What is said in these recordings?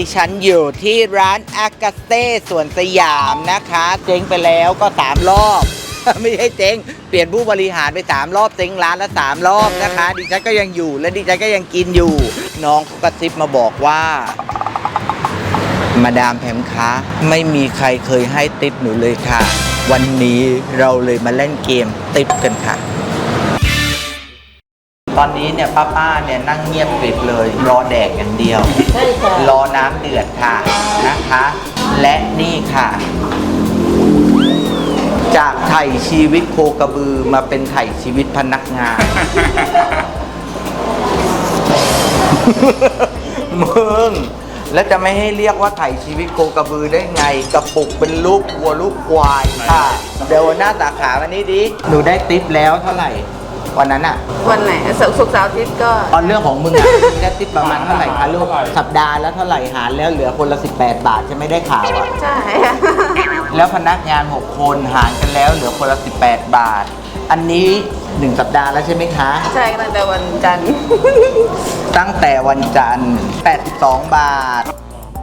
ดิฉันอยู่ที่ร้านอากาเซ่สวนสยามนะคะ เจ๊งไปแล้วก็สามรอบ ไม่ใช่เจ๊ง เปลี่ยนผู้บริหารไปสามรอบเจ๊งร้านละสามรอบนะคะ ดิฉันก็ยังอยู่และดิฉันก็ยังกินอยู่ น้องเขากระซิบมาบอกว่า มาดามแพมคะไม่มีใครเคยให้ติปหนูเลยค่ะ วันนี้เราเลยมาเล่นเกมติปกันค่ะ ตอนนี้เนี่ยป้าป้าๆเนี่ยนั่งเงียบกริบเลย รอแดกอย่างเดียว ใช่ค่ะรอน้ำเดือดค่ะนะคะ และนี่ค่ะ จากไถ่ชีวิตโคกระบือมาเป็นไถ่ชีวิตพนักงาน มึง แล้วจะไม่ให้เรียกว่าไถ่ชีวิตโคกระบือได้ไง กระปุกเป็นลูกวัวลูกควายค่ะ เดี๋ยววันหน้าสาขาวันนี้ดิ หนูได้ติปแล้วเท่าไหร่ วันนั้นอะวันไหนศุกร์ศุกร์เสาร์อาทิตย์ก็ ตอนเรื่องของมึงอะมึงได้ติปประมาณเท่าไหร่คะลูกสัปดาห์แล้วเท่าไหร่หารแล้วเหลือคนละ 18 บาทใช่ไหมได้ข่าวอะใช่ แล้วพนักงาน 6 คนหารกันแล้วเหลือคนละ 18 บาท อันนี้ 1 สัปดาห์แล้วใช่ไหมคะ ใช่ตั้งแต่วันจันทร์ ตั้งแต่วันจันทร์82 บาท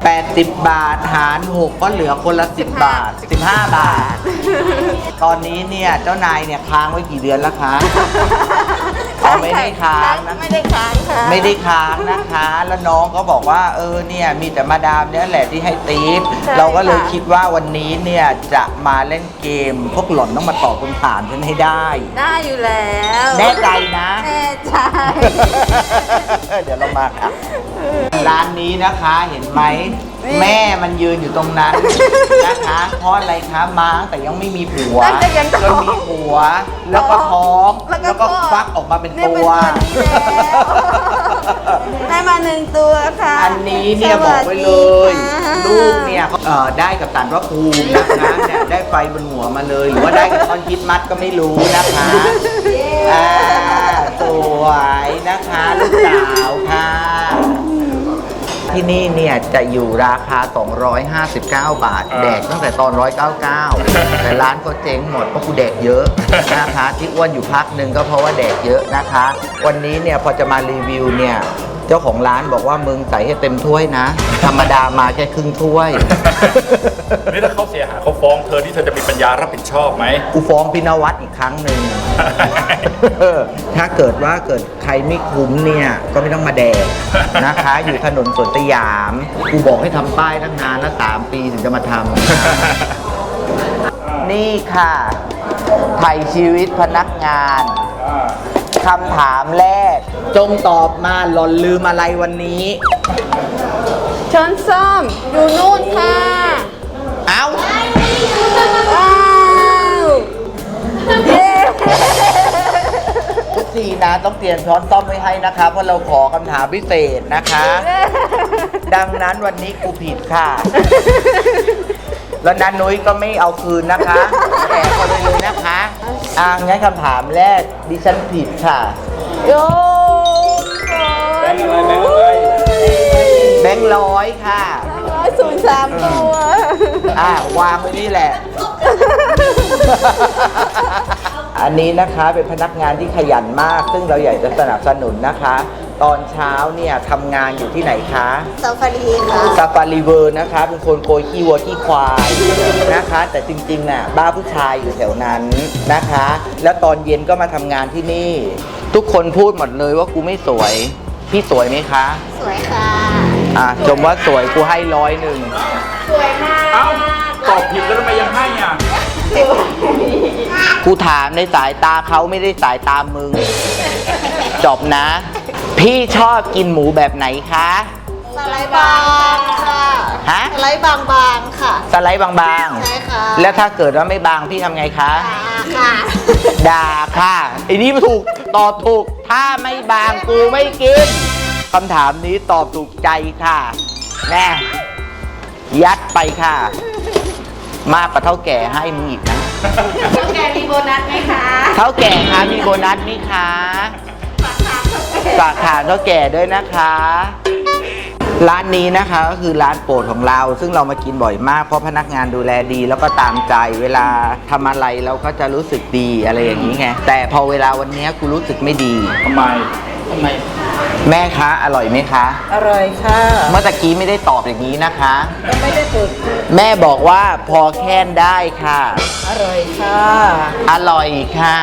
80 บาทหาร 6 ก็เหลือคนละ 10 บาท 15 บาท ตอนนี้เนี่ย เจ้านายเนี่ยค้างไว้กี่เดือนแล้วคะเขาไม่ได้ค้างนะ ไม่ได้ค้างค่ะ ไม่ได้ค้างนะคะ แล้วน้องก็บอกว่าเออเนี่ยมีแต่มาดามเนี่ยแหละที่ให้ตีฟเราก็เลยคิดว่าวันนี้เนี่ยจะมาเล่นเกม พวกหล่อนต้องมาตอบคำถามฉันให้ได้ ได้อยู่แล้ว แน่ใจนะแน่ใจ เดี๋ยวเรามาค่ะร้านนี้นะคะเห็นไหมนี่แม่มันยืนอยู่ตรงนั้นนะคะเพราะอะไรคะม้าแต่ยังไม่มีผัวตั้งแต่ยังจนมีผัว แล้วก็ท้องแล้วก็แล้วก็คลอด ฟักออกมาเป็นนี่ตัเป็นว ตัวนี้แล้วได้มาหนึ่งตัวค่ะอันนี้เนี่ยบอกไว้เลยสวัสดีค่ะ ลูกเนี่ยเอ่อได้กับสารพระภูมินะคะเนี่ยได้ไฟบนหัวมาเลย หรือว่าได้กับต้นคริดมัดก็ไม่รู้นะคะอ่าสวยนะคะ ลูกสาวค่ะ ที่นี่เนี่ยจะอยู่ราคา 259 บาท แดกตั้งแต่ตอน 199 แต่ร้านก็เจ๊งหมดเพราะกูแดกเยอะนะคะที่อ้วนอยู่พักหนึ่งก็เพราะว่าแดกเยอะนะคะ วันนี้เนี่ยพอจะมารีวิวเนี่ยเจ้าของร้านบอกว่ามึงใส่ให้เต็มถ้วยนะ ธรรมดามาแค่ครึ่งถ้วย นี่ถ้าเขาเสียหายเขาฟ้องเธอที่เธอจะมีปัญญารับผิดชอบไหม กูฟ้องพินวัตอีกครั้งหนึ่ง ถ้าเกิดว่าเกิดใครไม่คุ้มเนี่ย ก็ไม่ต้องมาแดกนะคะ อยู่ถนนสวนสยาม กูบอกให้ทำป้ายตั้งนานแล้วสามปีถึงจะมาทำ นี่ค่ะไถ่ชีวิตพนักงานคำถามแรก จงตอบมาหล่อนลืมอะไรวันนี้ ช้อนส้อมอยู่นู่นค่ะเอ้าว้าวเย้ทุกทีนะต้องเตรียมช้อนซ่อมไว้ให้นะคะเพราะเราขอคำถามพิเศษนะคะ ดังนั้นวันนี้กูผิดค่ะ แล้วนันนุ้ยก็ไม่เอาคืนนะคะแอบเขาเลยเลยนะคะอ่างั้นคำถามแรกดิฉันผิดค่ะ โยแบงค์ อะไรแบงค์อะไรแบงค์ร้อยค่ะ ร้อยศูนย์สามตัว อ่าวางไว้นี่แหละ อันนี้นะคะเป็นพนักงานที่ขยันมาก ซึ่งเราอยากจะสนับสนุนนะคะ ตอนเช้าเนี่ยทำงานอยู่ที่ไหนคะ ซาฟารีค่ะ ซาฟารีเวอร์นะคะ เป็นคนโกยขี้วัวขี้ควายนะคะ แต่จริงๆน่ะบ้าผู้ชายอยู่แถวนั้นนะคะ แล้วตอนเย็นก็มาทำงานที่นี่ ทุกคนพูดหมดเลยว่ากูไม่สวย พี่สวยไหมคะ สวยค่ะ อะชมว่าสวยกูให้ร้อยหนึ่งสวยมากเอ้าตอบผิดแล้วทำไมยังให้อะกูถามในสายตาเขาไม่ได้สายตามึง จบนะ พี่ชอบกินหมูแบบไหนคะส ไลด์บางค่ะฮะ สไลด์บางๆค่ะ สไลด์บางใช่ค่ะๆ แล้วถ้าเกิดว่าไม่บางพี่ทำไงคะค่ะ ด่าค่ะไอ้นี่ถูกตอบถูก ถ้าไม่บางกูไม่กินคำถามนี้ตอบถูกใจค่ะ แน่ยัดไปค่ะ มากกว่าเท่าแก่ให้มึงอีกนะแล้วแกมีโบนัสไหมคะเท่าแก่คะมีโบนัสไหมคะฝากถามเท่าแก่ด้วยนะคะ ร้านนี้นะคะก็คือร้านโปรดของเรา ซึ่งเรามากินบ่อยมากเพราะพนักงานดูแลดี แล้วก็ตามใจเวลาทำอะไรเราก็จะรู้สึกดีอะไรอย่างนี้ไงแต่พอเวลาวันเนี้ยกูรู้สึกไม่ดี ทำไมทำไม แม่คะอร่อยไหมคะ อร่อยค่ะ เมื่อตะกี้ไม่ได้ตอบอย่างนี้นะคะ ก็ไม่ได้เปิดแม่บอกว่าพอแค่นได้ค่ะ อร่อยค่ะอร่อยค่ะ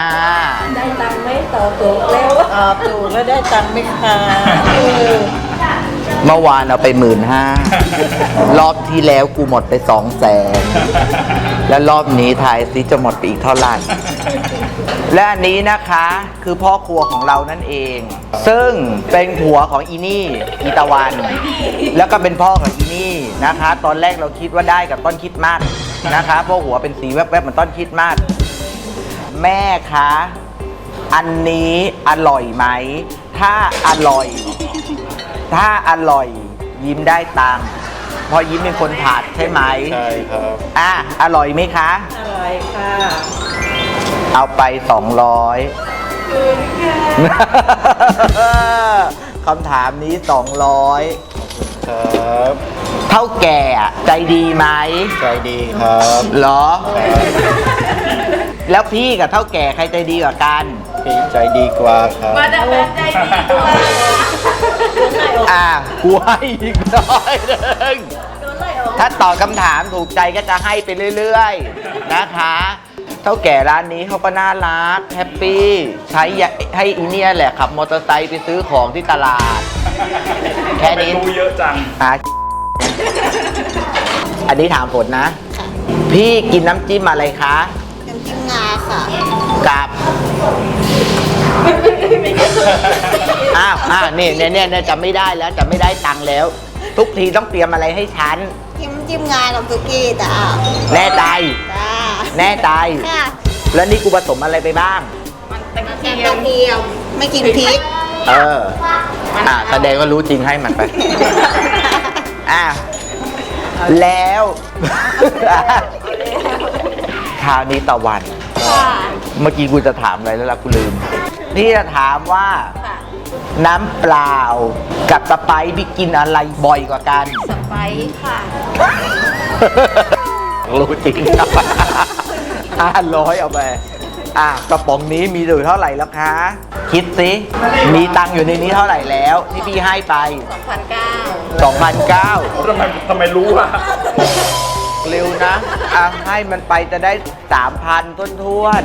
ได้ตังค์ไหมต่อถูกแล้วอ่าถูกแล้วได้ตังค์ไหมคะเออ เมื่อวานเอาไปหมื่นห้ารอบที่แล้วกูหมดไปสองแสนแล้วรอบนี้ทายซิจะหมดไปอีกเท่าไหร่ และอันนี้นะคะคือพ่อครัวของเรานั่นเอง ซึ่งเป็นผัวของอีนี่อีตะวัน แล้วก็เป็นพ่อของอีนี่นะคะ ตอนแรกเราคิดว่าได้กับต้นคิดมากนะคะเพราะหัวเป็นสีแวบๆเหมือนต้นคิดมาก แม่คะอันนี้อร่อยไหม ถ้าอร่อย ถ้าอร่อยยิ้มได้ตังค์เพอยิ้มเป็นคนผัดใช่ไหมใช่ครับ อะอร่อยไหมคะ อร่อยค่ะเอาไป 200คำถามนี้ 200 ครับ เท่าแก่อะใจดีไหมใจดีครับ เหรอ แล้วพี่กับเท่าแก่ใครใจดีกว่ากัน พี่ใจดีกว่าครับ มาดามแป๊บใจดีกว่าอะกูให้อีกน้อยหนึงถ้าตอบคำถามถูกใจก็จะให้ไปเรื่อยๆ นะคะ เท่าแก่ร้านนี้เขาก็น่ารักแฮปปี้ใช้ยาให้อีเนี่ยแหละขับมอเตอร์ไซค์ไปซื้อของที่ตลาด แค่นี้รู้เยอะจังอะอันนี้ถามฝนนะ พี่กินน้ำจิ้มอะไรคะ น้ำจิ้มงาค่ะกับอ้าวอ้าวนี่เนี่ยเนี่ยเนี่ยจำไม่ได้แล้วจำไม่ได้ตังค์แล้ว ทุกทีต้องเตรียมอะไรให้ฉันจิ้มจิ้มงากับสุกี้จ้าแน่ใจจ้าแน่ใจค่ะแล้วนี่กูผสมอะไรไปบ้างแกงกระเทียมไม่กินพริก เอออ่าแสดงว่ารู้จริงให้มันไปอะแล้ว คราวนี้ตะวัน ค่ะ เมื่อกี้กูจะถามอะไรแล้วล่ะกูลืม นี่จะถามว่า ค่ะ น้ำเปล่ากับสไปซ์พี่กินอะไรบ่อยกว่ากัน สไปซ์ค่ะ รู้จริงห้าร้อยเอาไป อะกระป๋องนี้มีอยู่เท่าไหร่แล้วคะ คิดสิมีตังค์อยู่ในนี้เท่าไหร่แล้ว ที่พี่ให้ไป 2,009 2,009 ทำไมทำไมรู้อะ เร็วนะอะให้มันไปจะได้3,000ท้วน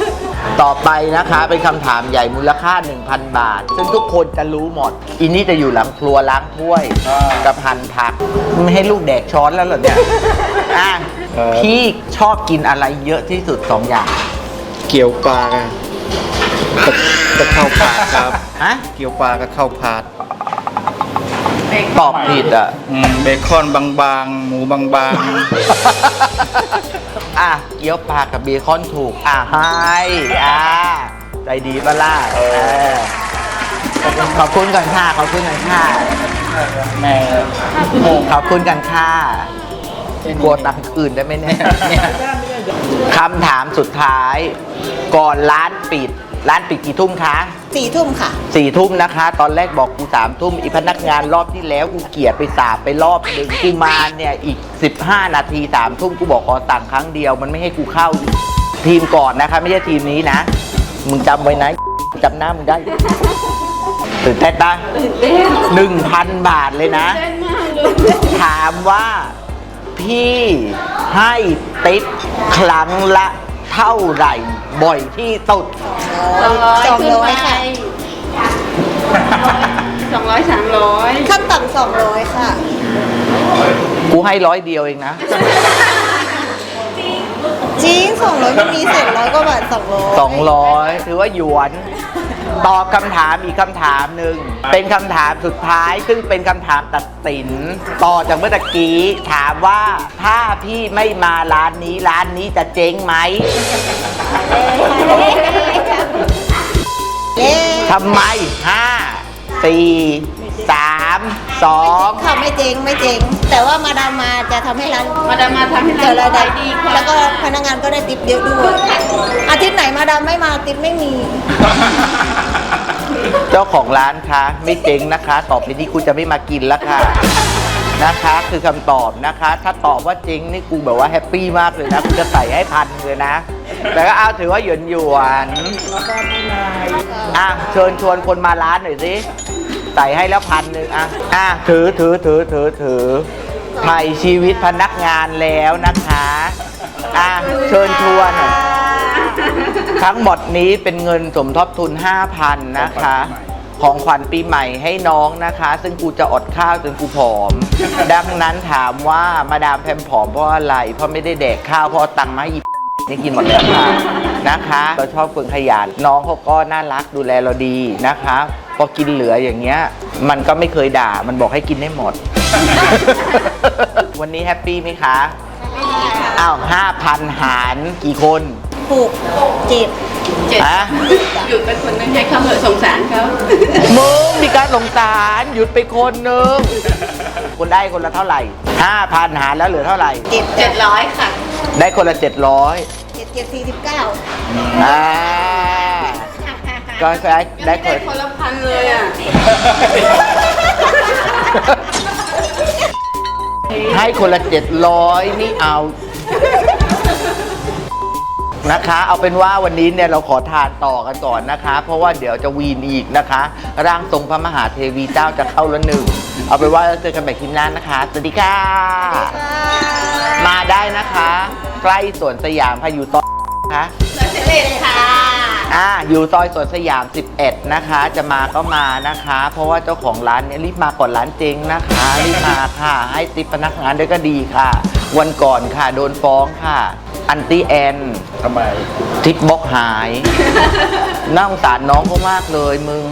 ๆต่อไปนะคะเป็นคำถามใหญ่มูลค่า 1,000 บาท ซึ่งทุกคนจะรู้หมด อินนี่จะอยู่หลังครัวล้างถ้วยอ่ากับหั่นผักไม่ให้ลูกแดกช้อนแล้วเหรอเนี่ยอะเออพี่ชอบกินอะไรเยอะที่สุด2อย่าง เกี๊ยวปลากับกับข้าวผัดครับ ฮะ เกี๊ยวปลากับข้าวผัด ตอบผิดอะ อืมเบคอนบางๆ หมูบางอะเกี๊ยวปลากับเบคอนถูก อะให้อะใจดีปะล่ะเออขอบคุณกันค่ะขอบคุณกันค่ะๆแม่ขอบคุณกันค่ะกลัวตังค์คืนได้ไหมเนี่ยคำถามสุดท้าย ก่อนร้านปิด ร้านปิดกี่ทุ่มคะสี่ทุ่มค่ะ สี่ทุ่มนะคะ ตอนแรกบอกกูสามทุ่มอีพนักงานรอบที่แล้วกูเกลียดไปสาบไปรอบหนึ่งกูมาเนี่ยอีก 15 นาทีสามทุ่มกูบอกขอสั่งครั้งเดียวมันไม่ให้กูเข้า ทีมก่อนนะคะ ไม่ใช่ทีมนี้นะ มึงจำไว้นะจำหน้ามึงได้ตื่นเต้นปะหนึ่งพันบาทเลยนะ ถามว่าพี่ให้ติ๊บครั้งละ เท่าไหร่บ่อยที่สุด สองร้อยสองร้อยค่ะ สองร้อยสามร้อยขั้นต่ำสองร้อยค่ะ กูให้ร้อยเดียวเองนะจริงสองร้อยมันมีเศษร้อยกว่าบาทสองร้อยสองร้อยถือว่าหยวน ตอบคำถามอีกคำถามหนึ่ง เป็นคำถามสุดท้าย ซึ่งเป็นคำถามตัดสิน ต่อจากเมื่อตะกี้ถามว่าถ้าพี่ไม่มาร้านนี้ร้านนี้จะเจ๊งไหมเย้ทำไมห้าสี่ สามสองค่ะไม่เจ๊งไม่เจ๊งแต่ว่ามาดามมาจะทำให้ร้านมาดามมาทำให้เกิดรายได้ขายดีค่ะแล้วก็พนักงานก็ได้ติปเยอะด้วยอาทิตย์ไหนมาดามไม่มาติปไม่มี เจ้าของร้านคะไม่เจ๊งนะคะ ต่อไปนี้กูจะไม่มากินแล้วค่ะนะคะคือคำตอบนะคะ ถ้าตอบว่าเจ๊งนี่กูแบบว่าแฮปปี้มากเลยนะกูจะใส่ให้พันเลยนะ แต่ก็เอาถือว่าหยวนหยวนๆอะเชิญชวนคนมาร้านหน่อยสิ ใส่ให้แล้วพันหนึ่งอะอะถือถือถือถือถือไถ่ชีวิตพนักงานแล้วนะคะอะเชิญชวน ทั้งหมดนี้เป็นเงินสมทบทุน 5,000 นะคะ ของขวัญปีใหม่ให้น้องนะคะ ซึ่งกูจะอดข้าวจนกูผอม ดังนั้นถามว่ามาดามแพมผอมเพราะอะไร เพราะไม่ได้แดกข้าวเพราะเอาตังค์มาให้อีนี่กินหมดแล้วค่ะนะคะ เราชอบคนขยันน้องเขาก็น่ารักดูแลเราดีนะคะ พอกินเหลืออย่างเงี้ย มันก็ไม่เคยด่า มันบอกให้กินให้หมด วันนี้แฮปปี้ไหมคะอ้าวห้าพันหารกี่คนผูกเจ็ดเจ็ดอะหยุดไปคนนึงให้เขาเหอะสงสารเขามึงมีการสงสารหยุดไปคนหนึงคุณได้คนละเท่าไหร่ห้าพันหารแล้วเหลือเท่าไหร่เจ็ดเจ็ดร้อยค่ะ ได้คนละเจ็ดร้อยเจ็ดเจ็ดสี่สิบเก้าอ่า ก็ได้ยังได้ไม่คได้นคนละพันเลยอะ ให้คนละเจ็ดร้อยนี่เอา นะคะ เอาเป็นว่าวันนี้เนี่ยเราขอทานต่อกันก่อนนะคะ เพราะว่าเดี๋ยวจะวีนอีกนะคะ ร่างทรงพระมหาเทวีเจ้าจะเข้าละหนึ่ง เอาเป็นว่าเราเจอกันใหม่คลิปหน้านะคะ สวัสดีค่ะ มาได้นะคะ ใกล้สวนสยามค่ะอยู่ตอนนะคะแล้วเสร็จค่ะ อ่าอยู่ซอยสวนสยาม 11 นะคะ จะมาก็มานะคะ เพราะว่าเจ้าของร้านเนี่ยรีบมาก่อนร้านเจ๊งนะคะ รีบมาค่ะ ให้ติปพนักงานด้วยก็ดีค่ะ วันก่อนค่ะ โดนฟ้องค่ะ อันตี้แอนทำไม ทิปบล็อกหาย น่าสงสารน้องเขามากเลยมึง